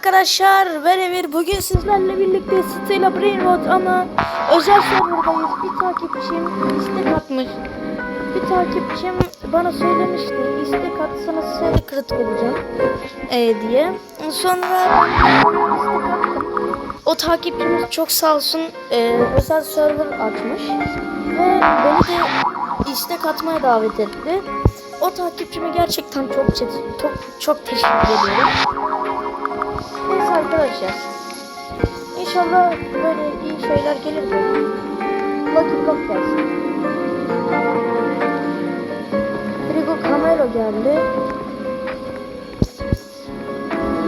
Arkadaşlar ben Emir. Bugün sizlerle birlikte Stella Brainrot ama özel serverdayız. Bir takipçim istek atmış. Bir takipçim bana söylemişti. İstek atsanız secret olacağım e, diye. Sonra istek attım. O takipçimiz çok sağ olsun e, özel server açmış. Ve beni de istek atmaya davet etti. O takipçime gerçekten çok çok çok teşekkür ediyorum. İnşallah böyle iyi şeyler gelir de. Lucky Block gelsin. Frigo Camelo geldi.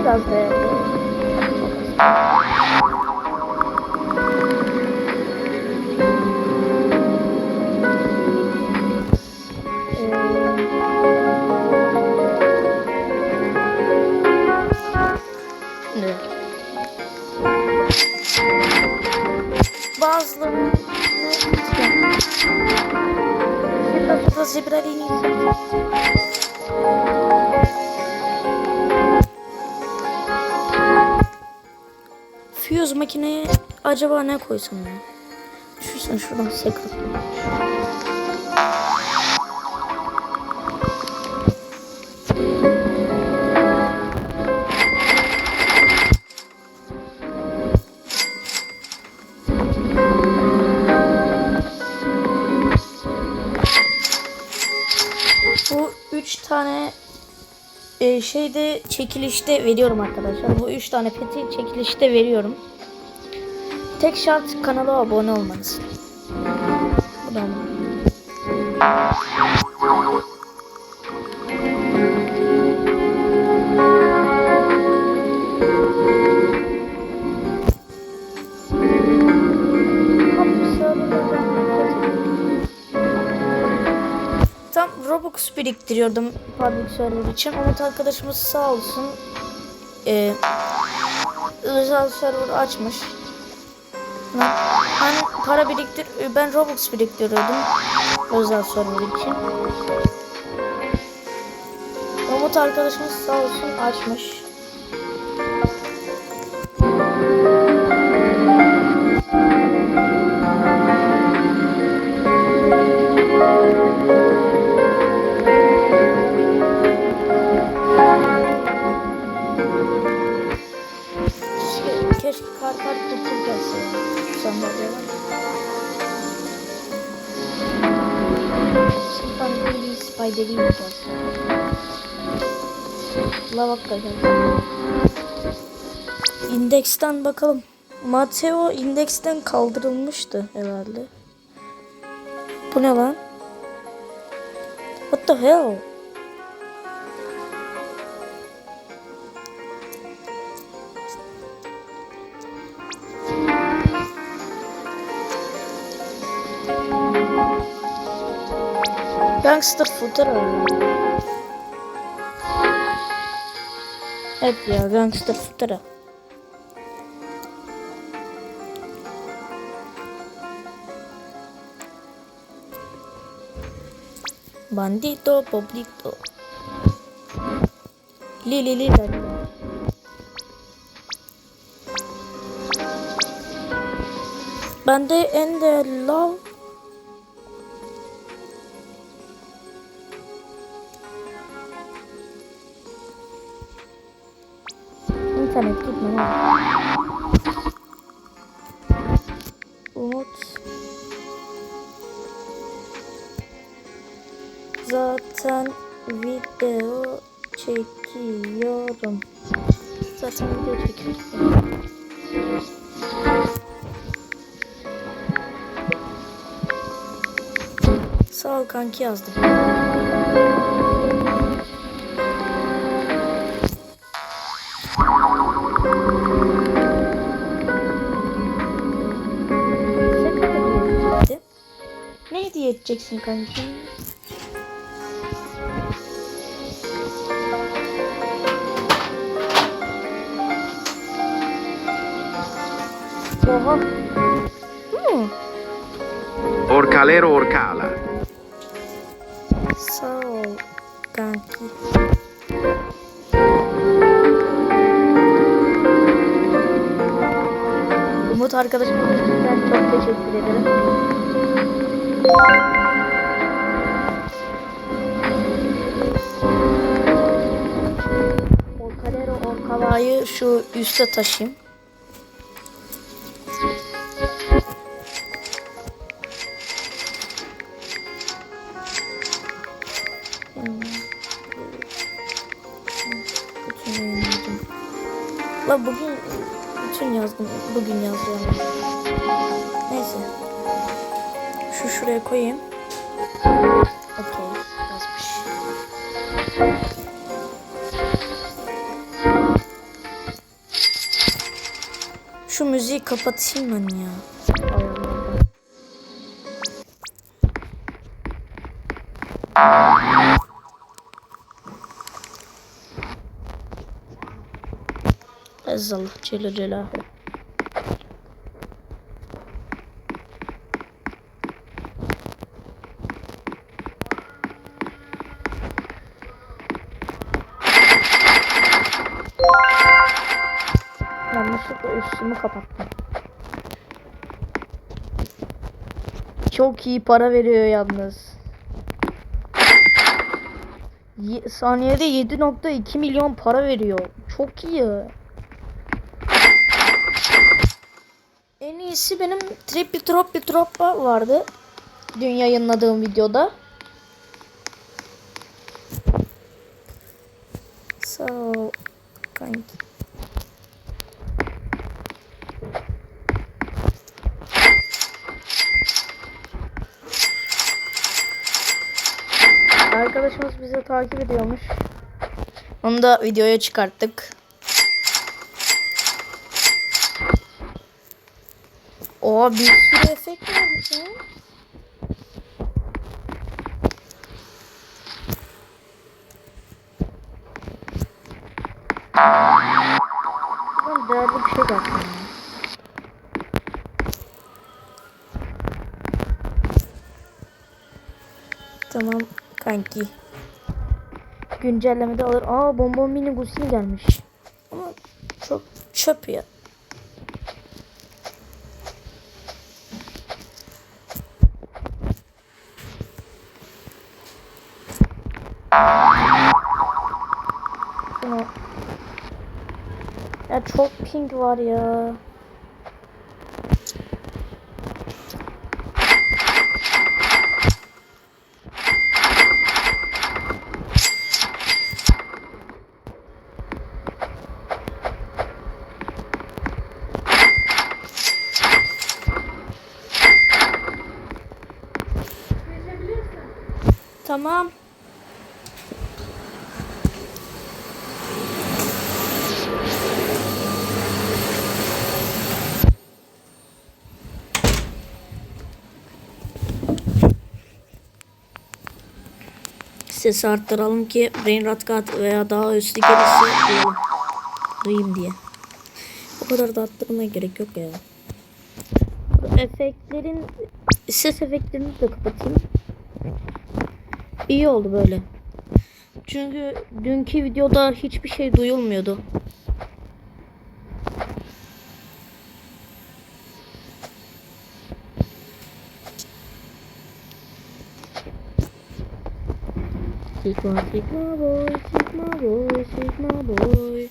Biraz da yapalım. Ne? Bazıları Biraz da zebralini Fuse makineye acaba ne koysam ya? Düşünsene şuradan secret. E, şeyde çekilişte veriyorum arkadaşlar. Bu üç tane peti çekilişte veriyorum. Tek şart kanala abone olmanız. Bu da biriktiriyordum public server için. Umut arkadaşımız sağ olsun e, özel server açmış. Ben para biriktir, ben Robux biriktiriyordum özel server için. Umut arkadaşımız sağ olsun açmış. Kar kar kutu gelse ya. Sandalye var. Spider'i Spider'i gelse. Lavak da gelse. İndeksten bakalım. Mateo indeksten kaldırılmıştı herhalde. Bu ne lan? What the hell? Gangster footer arıyorum. Evet ya gangster footer. Bandito, poblito. Li li li la. Bende en değerli lav İnternet gitme lan. Umut. Zaten video çekiyorum. Zaten video çekiyorum. Sağ ol kanki yazdım. Ne hediye edeceksin kanki? Oha. Hmm. Orcalero Orcala. Arkadaşıma ben çok teşekkür ederim. Orcalero Orcala'yı şu üste taşıyayım. Yayınladım. La bugün bütün yazdım. Bugün yazdım. Neyse. Şu şuraya koyayım. Okey. Yazmış. Şu müziği kapatayım ben ya. Ezzallah Celle Celaluhu. Yanlışlıkla üstümü kapattım. Çok iyi para veriyor yalnız. Ye- saniyede 7.2 milyon para veriyor. Çok iyi. En iyisi benim Trippy Troppy Troppa vardı. Dün yayınladığım videoda. Sağ kanki. Arkadaşımız bizi takip ediyormuş. Onu da videoya çıkarttık. Oha bir sürü efekt varmış ya. Lan değerli bir şey yaptım ya. Tamam kanki. Güncellemede alır. Aa bonbon mini gusil gelmiş. Ama çok çöp ya. Şunu. Ya çok pink var ya. Tamam. Sesi arttıralım ki Brain Rot Cut veya daha üstü gelirse duyalım. Duyayım diye. O kadar da arttırmaya gerek yok ya. Efektlerin ses efektlerini de kapatayım. İyi oldu böyle. Çünkü dünkü videoda hiçbir şey duyulmuyordu. Sigma, Sigma boy, Sigma boy, Sigma boy.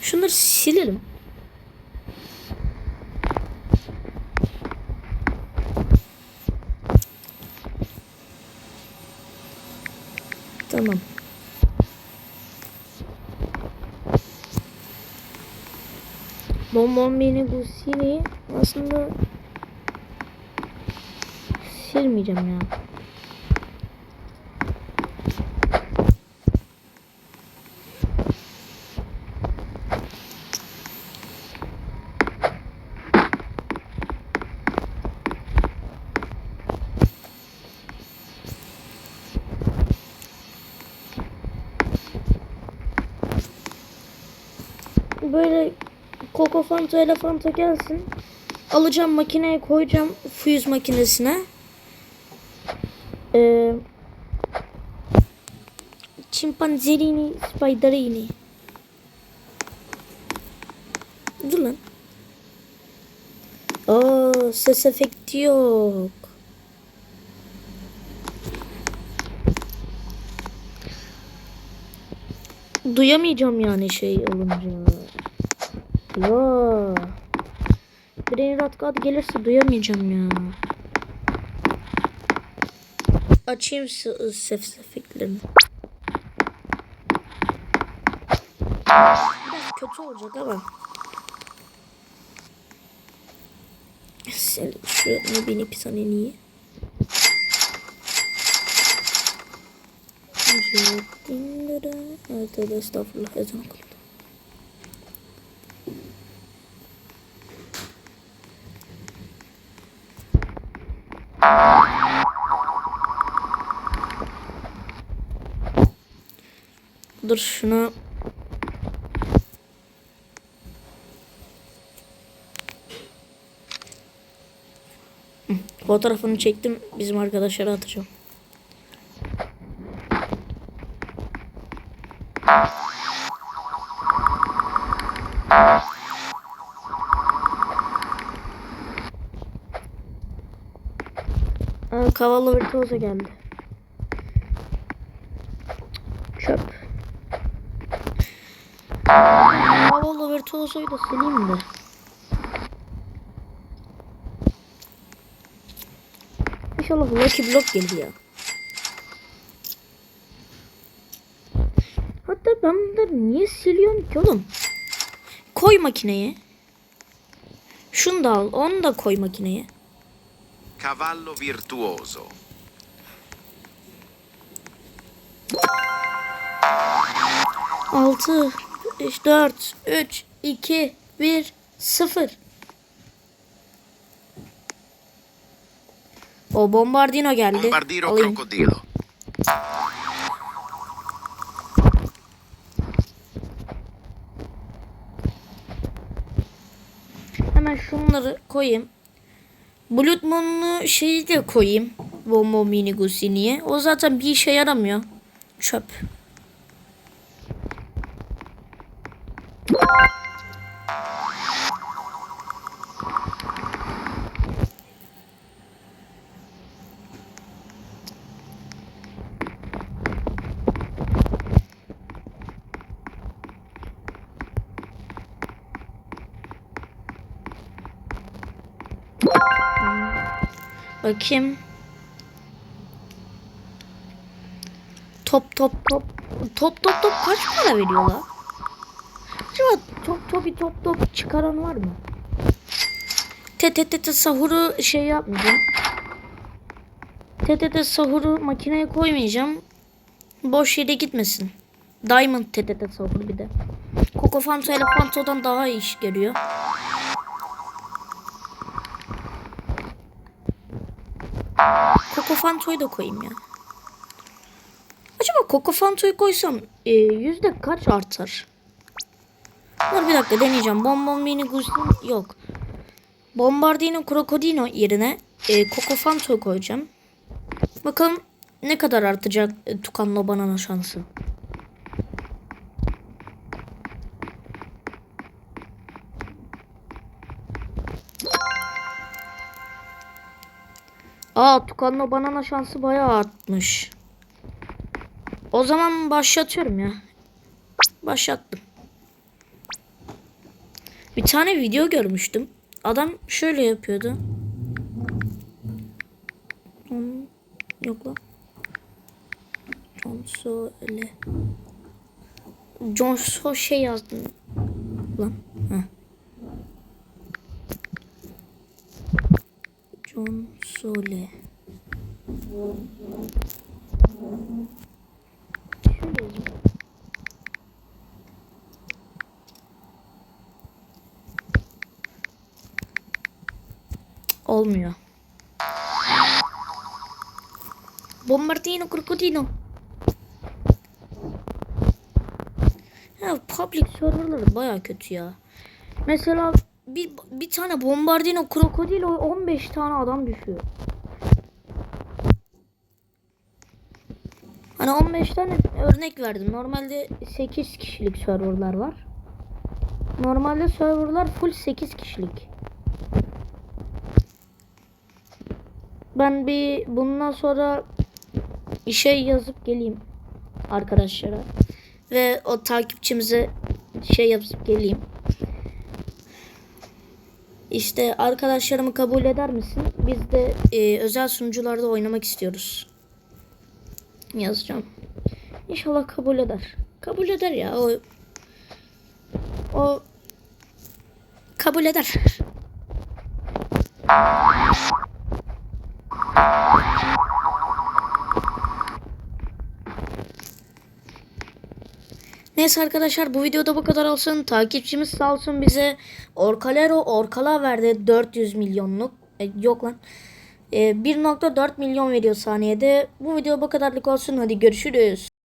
Şunları silelim. Tamam. Bonbon beni Gusini aslında silmeyeceğim ya. böyle Coco Fanta ile Fanta gelsin. Alacağım makineye koyacağım fuse makinesine. Ee, Chimpanzerini Spiderini. Dur lan. ses efekti yok. Duyamayacağım yani şey olunca. Ya. Brain rot God gelirse duyamayacağım ya. Açayım ses efektlerini. Biraz kötü olacak ama. Sen şu ne beni pisan en iyi. Tövbe estağfurullah ezan okundu. Dur şunu Fotoğrafını çektim. Bizim arkadaşlara atacağım. Aa, Kavallo virtuoso geldi. Çöp. Kavallo virtuoso'yu da sileyim de. İnşallah Lucky Block gelir ya. Hatta ben bunları niye siliyorum ki oğlum? Koy makineye. Şunu da al. Onu da koy makineye. Cavallo virtuoso. Altı, beş, dört, üç, iki, bir, sıfır. O bombardino geldi. Bombardiro Alayım. crocodilo. Hemen şunları koyayım. Blood Moon'lu şeyi de koyayım. Bombo mini Gusini'ye. O zaten bir işe yaramıyor. Çöp. Bakayım. Top top top. Top top top kaç para veriyor la? Acaba top topi top top çıkaran var mı? Te te te te sahuru şey yapmayacağım. Te te te sahuru makineye koymayacağım. Boş yere gitmesin. Diamond te te te sahuru bir de. Coco Fanto ile Fanto'dan daha iyi iş geliyor. Coco Fanto'yu da koyayım ya. Acaba Coco Fanto'yu koysam e, yüzde kaç artar? Dur bir dakika deneyeceğim. Bonbon mini Guzlin yok. Bombardino Crocodino yerine e, Coco Fanto'yu koyacağım. Bakalım ne kadar artacak e, Tucanlo banana şansı. Aa Tucanlo banana şansı bayağı artmış. O zaman başlatıyorum ya. Başlattım. Bir tane video görmüştüm. Adam şöyle yapıyordu. Yok lan. John öyle. John So şey yazdım. Lan. Heh. John Sole. Şöyle yazayım. Olmuyor. Bombardino Crocodino. Ya public serverları baya kötü ya. Mesela bir, bir tane Bombardino Crocodilo 15 tane adam düşüyor. Hani 15 tane örnek verdim. Normalde 8 kişilik serverlar var. Normalde serverlar full 8 kişilik. ben bir bundan sonra işe yazıp geleyim arkadaşlara. Ve o takipçimize şey yazıp geleyim. İşte arkadaşlarımı kabul eder misin? Biz de e, özel sunucularda oynamak istiyoruz. Yazacağım. İnşallah kabul eder. Kabul eder ya. O o kabul eder. Neyse arkadaşlar bu videoda bu kadar olsun. Takipçimiz sağ olsun bize Orkalero Orkala verdi 400 milyonluk. E, yok lan. E, 1.4 milyon veriyor saniyede. Bu video bu kadarlık olsun. Hadi görüşürüz.